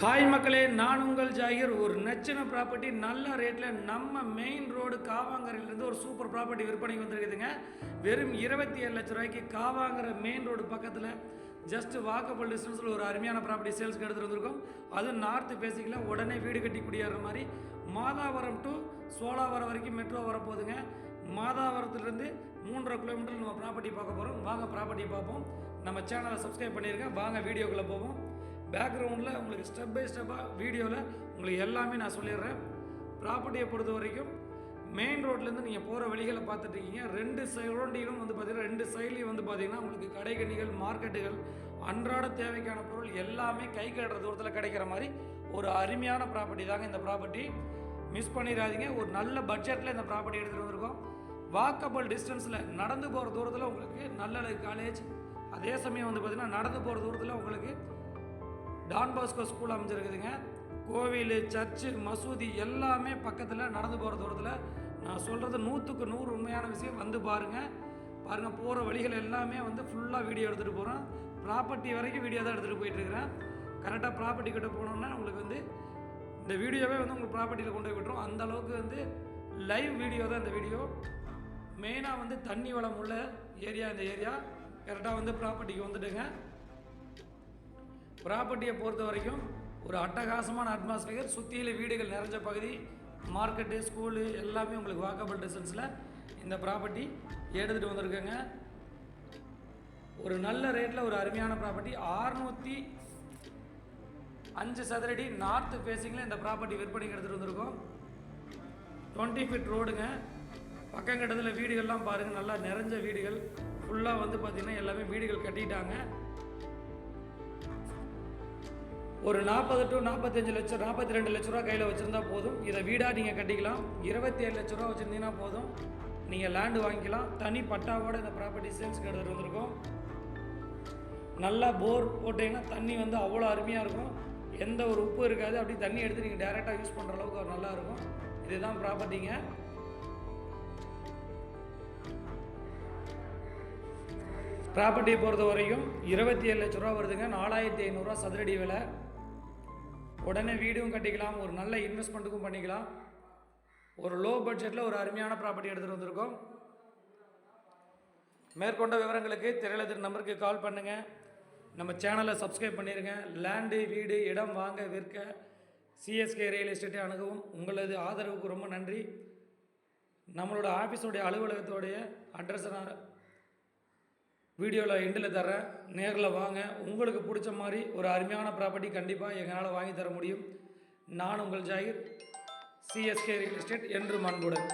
Hi மக்களே நான் உங்கள் ஜாகிர். ஒரு நச்சின ப்ராப்பர்ட்டி நல்ல ரேட்டில் நம்ம மெயின் ரோடு காவாங்கரையிலேருந்து ஒரு சூப்பர் ப்ராப்பர்ட்டி விற்பனைக்கு வந்திருக்குதுங்க. வெறும் இருபத்தி ஏழு லட்ச ரூபாய்க்கு காவாங்கரை மெயின் ரோடு பக்கத்தில் ஜஸ்ட் வாக்கபிள் டிஸ்டன்ஸில் ஒரு அருமையான ப்ராப்பர்ட்டி சேல்ஸ்க்கு எடுத்துகிட்டு வந்திருக்கோம். அதுவும் நார்த்து பேசிக்கில் உடனே வீடு கட்டி குடியேற மாதிரி. மாதாவரம் டு சோலாவரம் வரைக்கும் மெட்ரோ வரப்போகுதுங்க. மாதாவரத்துலேருந்து மூன்றரை கிலோமீட்டர் நம்ம ப்ராப்பர்ட்டி பார்க்க போகிறோம் வாங்க ப்ராப்பர்ட்டி பார்ப்போம். நம்ம சேனலை சப்ஸ்கிரைப் பண்ணியிருக்கேன் வாங்க வீடியோக்குள்ளே போவோம். பேக்ரவுண்டில் உங்களுக்கு ஸ்டெப் பை ஸ்டெப்பாக வீடியோவில் உங்களுக்கு எல்லாமே நான் சொல்லிடுறேன். ப்ராப்பர்ட்டியை பொறுத்த வரைக்கும் மெயின் ரோட்லேருந்து நீங்கள் போகிற வழிகளை பார்த்துட்டு இருக்கீங்க. ரெண்டு சைடிலும் வந்து பார்த்தீங்கன்னா ரெண்டு சைட்லேயும் வந்து பார்த்தீங்கன்னா உங்களுக்கு கடைகணிகள் மார்க்கெட்டுகள் அன்றாட தேவைக்கான பொருள் எல்லாமே கை கட்டுற தூரத்தில் கிடைக்கிற மாதிரி ஒரு அருமையான ப்ராப்பர்ட்டி தாங்க இந்த ப்ராப்பர்ட்டி மிஸ் பண்ணிடாதீங்க. ஒரு நல்ல பட்ஜெட்டில் இந்த ப்ராப்பர்ட்டி எடுத்துகிட்டு வந்திருக்கோம். வாக்கபிள் டிஸ்டன்ஸில் நடந்து போகிற தூரத்தில் உங்களுக்கு நல்ல காலேஜ் அதே சமயம் வந்து பார்த்திங்கன்னா நடந்து போகிற தூரத்தில் உங்களுக்கு டான் பாஸ்கோ ஸ்கூல் அமைஞ்சிருக்குதுங்க கோவில் சர்ச்சு மசூதி எல்லாமே பக்கத்தில் நடந்து போகிற தூரத்தில். நான் சொல்கிறது நூற்றுக்கு நூறு உண்மையான விஷயம். வந்து பாருங்கள் பாருங்கள் போகிற வழிகள் எல்லாமே வந்து ஃபுல்லாக வீடியோ எடுத்துகிட்டு போகிறோம் ப்ராப்பர்ட்டி வரைக்கும் வீடியோ தான் எடுத்துகிட்டு போயிட்டுருக்கிறேன் கரெக்டாக ப்ராப்பர்ட்டி கிட்ட போனோம்னா உங்களுக்கு வந்து இந்த வீடியோவே வந்து உங்களுக்கு ப்ராப்பர்ட்டியில் கொண்டு போய் விட்டுரும். அந்த அளவுக்கு வந்து லைவ் வீடியோ தான் இந்த வீடியோ மெயினாக வந்து தண்ணி வளம் உள்ள ஏரியா இந்த ஏரியா கரெக்டாக வந்து ப்ராப்பர்ட்டிக்கு வந்துட்டுங்க. ப்ராப்பர்ட்டியை பொறுத்த வரைக்கும் ஒரு அட்டகாசமான அட்மாஸ்பியர் சுற்றியில் வீடுகள் நிறைஞ்ச பகுதி மார்க்கெட்டு ஸ்கூலு எல்லாமே உங்களுக்கு வாக்கபிள் டிஸ்டன்ஸில் இந்த ப்ராப்பர்ட்டி எடுத்துகிட்டு வந்திருக்கேங்க. ஒரு நல்ல ரேட்டில் ஒரு அருமையான ப்ராப்பர்ட்டி ஆறுநூற்றி அஞ்சு சதுரடி நார்த் ஃபேஸிங்கில் இந்த ப்ராப்பர்ட்டி விற்பனைக்கு எடுத்துகிட்டு வந்திருக்கோம். டுவெண்ட்டி ஃபீட் ரோடுங்க பக்கங்கட்டத்தில் வீடுகள்லாம் பாருங்கள் நல்லா நிறைஞ்ச வீடுகள். ஃபுல்லாக வந்து பார்த்திங்கன்னா எல்லாமே வீடுகள் கட்டிட்டாங்க. ஒரு நாற்பது டு நாற்பத்தஞ்சு லட்சம் நாற்பத்தி ரெண்டு லட்ச ரூபா கையில் வச்சுருந்தா போதும். இதை வீடாக நீங்கள் கட்டிக்கலாம். இருபத்தி ஏழு லட்ச ரூபா வச்சுருந்தீங்கன்னா போதும். நீங்கள் லேண்டு வாங்கிக்கலாம். தனி பட்டாவோட இந்த ப்ராப்பர்ட்டி சேல்ஸ்க்கு எடுத்துகிட்டு வந்திருக்கோம். நல்லா போர் போட்டிங்கன்னா தண்ணி வந்து அவ்வளோ அருமையாக இருக்கும். எந்த ஒரு உப்பு இருக்காது. அப்படி தண்ணி எடுத்து நீங்கள் டேரெக்டாக யூஸ் பண்ணுற அளவுக்கு ஒரு நல்லா இருக்கும். இதுதான் ப்ராப்பர்ட்டிங்க ப்ராப்பர்ட்டியை பொறுத்த வரைக்கும் இருபத்தி ஏழு லட்ச ரூபா வருதுங்க. நாலாயிரத்தி ஐநூறுரூவா சதுரடி விலை. உடனே வீடும் கட்டிக்கலாம் ஒரு நல்ல இன்வெஸ்ட்மெண்ட்டுக்கும் பண்ணிக்கலாம். ஒரு லோ பட்ஜெட்டில் ஒரு அருமையான ப்ராப்பர்ட்டி எடுத்துகிட்டு வந்திருக்கோம். மேற்கொண்ட விவரங்களுக்கு திரையில நம்பருக்கு கால் பண்ணுங்கள் நம்ம சேனலை சப்ஸ்கிரைப் பண்ணிடுங்க லேண்டு வீடு இடம் வாங்க விற்க சிஎஸ்கே ரியல் எஸ்டேட்டை அணுகவும். உங்களது ஆதரவுக்கு ரொம்ப நன்றி. நம்மளோட ஆஃபீஸோடைய அலுவலகத்தோடைய அட்ரஸை நான் வீடியோவில் எண்டில் தரேன் நேரில் வாங்க. உங்களுக்கு பிடிச்ச மாதிரி ஒரு அருமையான ப்ராப்பர்ட்டி கண்டிப்பாக எங்களால் வாங்கி தர முடியும். நான் உங்கள் ஜாகிர். சிஎஸ்கே ரியல் எஸ்டேட் என்று மண்புடன்.